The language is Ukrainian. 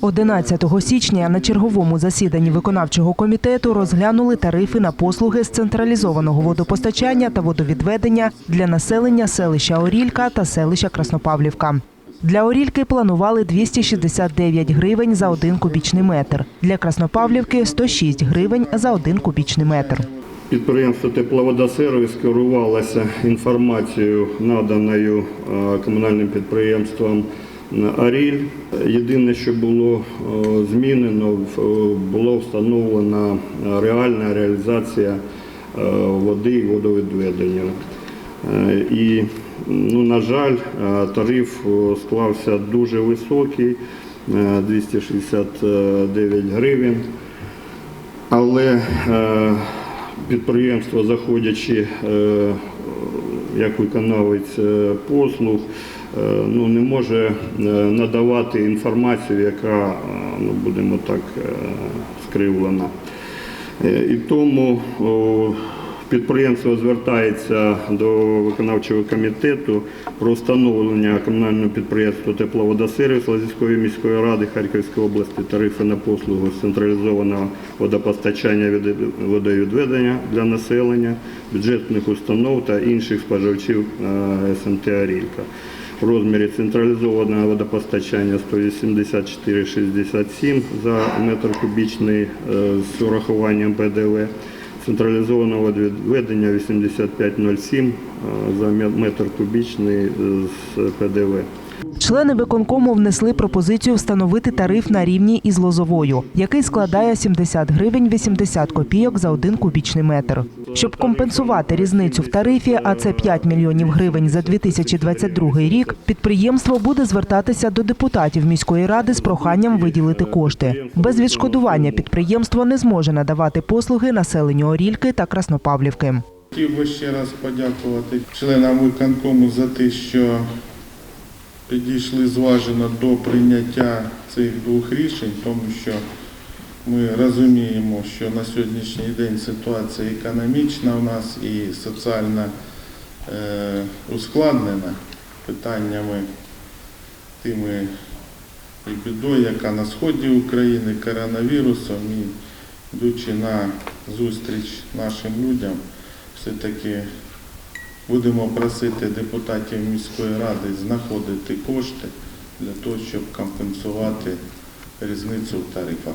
11 січня на черговому засіданні виконавчого комітету розглянули тарифи на послуги з централізованого водопостачання та водовідведення для населення селища Орілька та селища Краснопавлівка. Для Орільки планували 269 гривень за один кубічний метр. Для Краснопавлівки – 106 гривень за один кубічний метр. Підприємство Тепловодосервіс керувалося інформацією, наданою комунальним підприємством Аріль. Єдине, що було е, змінено, е, встановлена е, реальна реалізація е, води і водовідведення. І, ну, на жаль, тариф склався дуже високий, е, 269 гривень. Але підприємство, заходячи як виконавець послуг, ну, не може е, надавати інформацію, яка, е, ну, будемо так, е, скривлена. Е, І тому підприємство звертається до виконавчого комітету про встановлення комунального підприємства Тепловодосервіс Лазівської міської ради Харківської області тарифи на послугу з централізованого водопостачання водовідведення для населення, бюджетних установ та інших споживачів е, СМТ «Арілька» в розмірі централізованого водопостачання 184,67 за метр кубічний е, з урахуванням ПДВ, централізованого водовідведення 85,07 е, за метр кубічний е, з ПДВ. Члени виконкому внесли пропозицію встановити тариф на рівні із Лозовою, який складає 70 гривень 80 копійок за один кубічний метр. Щоб компенсувати різницю в тарифі, а це 5 мільйонів гривень за 2022 рік, підприємство буде звертатися до депутатів міської ради з проханням виділити кошти. Без відшкодування підприємство не зможе надавати послуги населенню Орільки та Краснопавлівки. Хотів би ще раз подякувати членам виконкому за те, що підійшли зважено до прийняття цих двох рішень, тому що ми розуміємо, що на сьогоднішній день ситуація економічна у нас і соціально е, ускладнена питаннями тими і бідою, яка на сході України, коронавірусом, і йдучи на зустріч нашим людям, все-таки будемо просити депутатів міської ради знаходити кошти для того, щоб компенсувати різницю в тарифах.